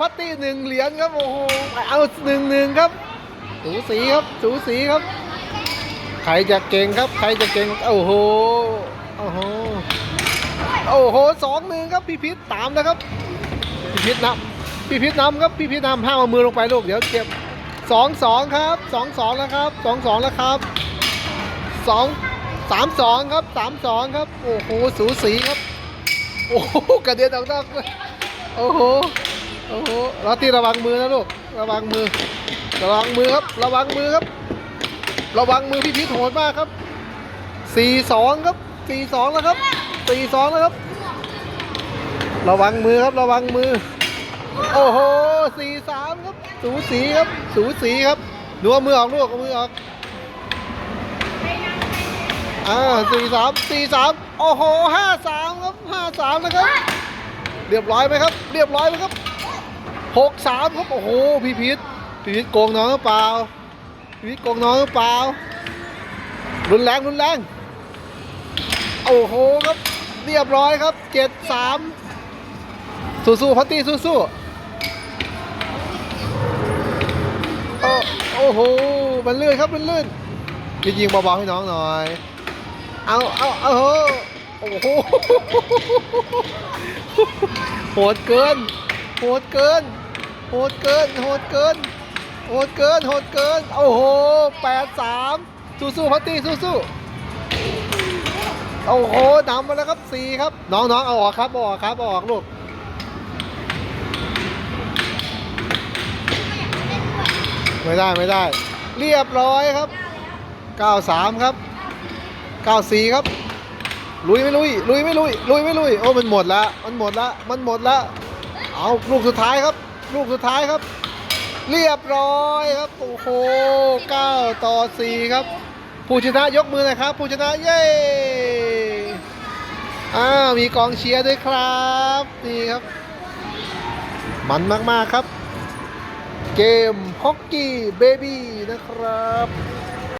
พัตตี้หนึ่งเหรียญครับโอ้โหเอาหนึ่งหนึ่งครับ สูสีครับสูสีครับ ใครจะเก่งครับ ใครจะเก่งโอ้โหโอ้โหโอ้โหสองหนึ่งครับพี่พิษตามนะครับพี่พิษนำพี่พิษนำครับพี่พิษนำห้ามเอามือลงไปลูกเดี๋ยวเจ็บสองสองครับสองสองแล้วครับสองสองแล้วครับสองสามสองครับสามสองครับ โอ้โหสูสีครับ โอ้โหกระเด็นออกนอกเลยโอ้โห โอ้โหเราตีระวังมือนะลูก ระวังมือ ระวังมือครับ ระวังมือครับ ระวังมือพี่พิษโหดมากครับสี่สองครับสี่สองแล้วครับสี่สองแล้วครับ ระวังมือครับ ระวังมือ โอ้โหสี่สามครับ สูสีครับ สูสีครับดูเอามือออกลูกเอามือออกอ่าสี่สามสี่สามโอ้โหห้าสามครับห้าสามนะครับ เรียบร้อยไหมครับ เรียบร้อยไหมครับ หกสามครับโอ้โหพี่พิษพี่พิษโกงน้องหรือเปล่าพี่พิษโกงน้องหรือเปล่ารุนแรงรุนแรงโอ้โหครับเรียบร้อยครับเจ็ดสามสู้ๆพัตตี้สู้ๆโอ้โหมันลื่นครับมันลื่นยิงเบาๆให้น้องหน่อยเอาเอาเอาโอ้โหโหดเกินโหดเกิน โหดเกิน โหดเกิน โหดเกิน โหดเกิน โอ้โหแปดสามสู้ๆพัตตี้สู้ๆโอ้โหนำมาแล้วครับสี่ครับ น้องๆ เอาออกครับออกครับอออกลูกไม่ได้ไม่ได้ เรียบร้อยครับ 93 ครับ 94 ครับ ลุยไม่ลุย ลุยไม่ลุย ลุยไม่ลุย โอ้ มันหมดละ มันหมดละ มันหมดละ เอาลูกสุดท้ายครับ ลูกสุดท้ายครับ เรียบร้อยครับ โอ้โห9ต่อ 4 ครับ ผู้ชนะยกมือหนะครับ ผู้ชนะเย้อ้าวมีกองเชียร์ด้วยครับนี่ครับ มันมาก ๆ ครับ เกมฮอกกี้เบบี้นะครับ